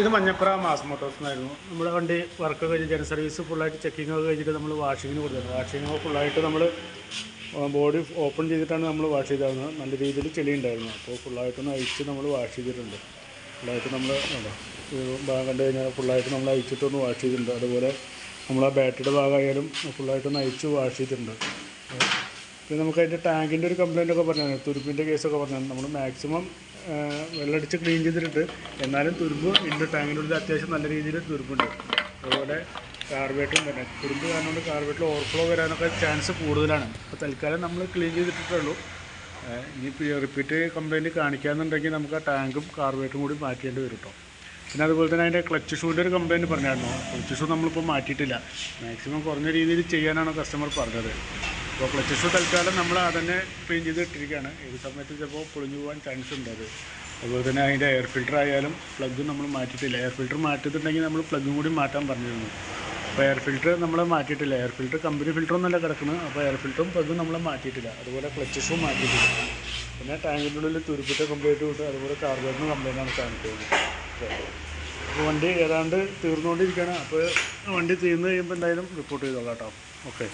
ഇത് Manjappura mass Motors എന്നായിരുന്നു നമ്മുടെ വണ്ടി വർക്ക് കഴിഞ്ഞ് ജന സർവീസ് ഫുള്ളായിട്ട് ചെക്കിംഗ് ഒക്കെ കഴിഞ്ഞിട്ട് നമ്മൾ വാഷിങ്ങിന് കൊടുത്തത് വാഷിങ് ഫുള്ളായിട്ട് നമ്മൾ ബോഡി ഓപ്പൺ ചെയ്തിട്ടാണ് നമ്മൾ വാഷ് ചെയ്തായിരുന്നത് നല്ല രീതിയിൽ ചെളി ഉണ്ടായിരുന്നു. അപ്പോൾ ഫുള്ളായിട്ടൊന്ന് അഴിച്ച് നമ്മൾ വാഷ് ചെയ്തിട്ടുണ്ട്. ഫുള്ളായിട്ട് നമ്മൾ ഭാഗം കണ്ടു കഴിഞ്ഞാൽ ഫുള്ളായിട്ട് നമ്മൾ അഴിച്ചിട്ടൊന്ന് വാഷ് ചെയ്തിട്ടുണ്ട്. അതുപോലെ നമ്മൾ ആ ബാറ്ററിയുടെ ഭാഗമായാലും ഫുള്ളായിട്ടൊന്ന് അഴിച്ച് വാഷ് ചെയ്തിട്ടുണ്ട്. പിന്നെ നമുക്ക് അതിന്റെ ടാങ്കിന്റെ ഒരു കംപ്ലൈന്റ് ഒക്കെ പറഞ്ഞാൽ തുരുപ്പിന്റെ കേസൊക്കെ പറഞ്ഞാൽ നമ്മൾ മാക്സിമം വെള്ളമടിച്ച് ക്ലീൻ ചെയ്തിട്ടുണ്ട്. എന്നാലും തുരുമ്പ് ഉണ്ട് ടാങ്കിന്റെ ഉള്ളിൽ അത്യാവശ്യം നല്ല രീതിയിൽ തുരുമ്പുണ്ട്. അതുപോലെ കാർബേറ്റും തന്നെ. തുരുമ്പ് കാരണം കൊണ്ട് കാർബേറ്റിൽ ഓവർഫ്ലോ വരാനൊക്കെ ചാൻസ് കൂടുതലാണ്. അപ്പോൾ തൽക്കാലം നമ്മൾ ക്ലീൻ ചെയ്തിട്ടുള്ളൂ ഇനി റിപ്പീറ്റ് കംപ്ലൈന്റ് കാണിക്കാന്നുണ്ടെങ്കിൽ നമുക്ക് ആ ടാങ്കും കാർബേറ്റും കൂടി മാറ്റേണ്ടി വരും കേട്ടോ പിന്നെ അതുപോലെ തന്നെ അതിന്റെ ക്ലച്ച് ഷൂവിന്റെ ഒരു കംപ്ലൈന്റ് പറഞ്ഞായിരുന്നു. ക്ലച്ച് ഷൂ നമ്മളിപ്പോൾ മാറ്റിയിട്ടില്ല. മാക്സിമം കുറഞ്ഞ രീതിയിൽ ചെയ്യാനാണ് കസ്റ്റമർ പറഞ്ഞത്. അപ്പോൾ ക്ലച്ചസ് തൽക്കാലം നമ്മൾ അതന്നെ ക്ലീൻ ചെയ്ത് ഇട്ടിരിക്കുകയാണ് ഏത് സമയത്ത് ചിലപ്പോൾ പൊളിഞ്ഞു പോകാൻ ചാൻസ് ഉണ്ട് അത്. അതുപോലെ തന്നെ അതിന്റെ എയർ ഫിൽറ്റർ ആയാലും പ്ലഗ് നമ്മൾ മാറ്റിയിട്ടില്ല. എയർ ഫിൽറ്റർ മാറ്റിയിട്ടുണ്ടെങ്കിൽ നമ്മൾ പ്ലഗും കൂടി മാറ്റാൻ പറഞ്ഞിരുന്നു. അപ്പോൾ എയർ ഫിൽറ്റർ നമ്മൾ മാറ്റിയിട്ടില്ല. എയർ ഫിൽറ്റർ കമ്പനി ഫിൽറ്റർ ഒന്നല്ല കിടക്കുന്നത്. അപ്പോൾ എയർ ഫിൽറ്ററും പ്ലഗും നമ്മൾ മാറ്റിയിട്ടില്ല. അതുപോലെ ക്ലച്ചസും മാറ്റിയിട്ടില്ല. പിന്നെ ടാങ്കിന്റെ ഉള്ളിൽ തുരുപ്പിട്ട കംപ്ലൈന്റ് വിട്ട് അതുപോലെ കാർബേറ്റിന് കംപ്ലൈന്റ് ആണ് കാണിക്കുന്നത്. അപ്പോൾ വണ്ടി ഏതാണ്ട് തീർന്നുകൊണ്ടിരിക്കുകയാണ്. അപ്പോൾ വണ്ടി തീർന്നു കഴിയുമ്പോൾ എന്തായാലും റിപ്പോർട്ട് ചെയ്തോളാം കേട്ടോ. ഓക്കെ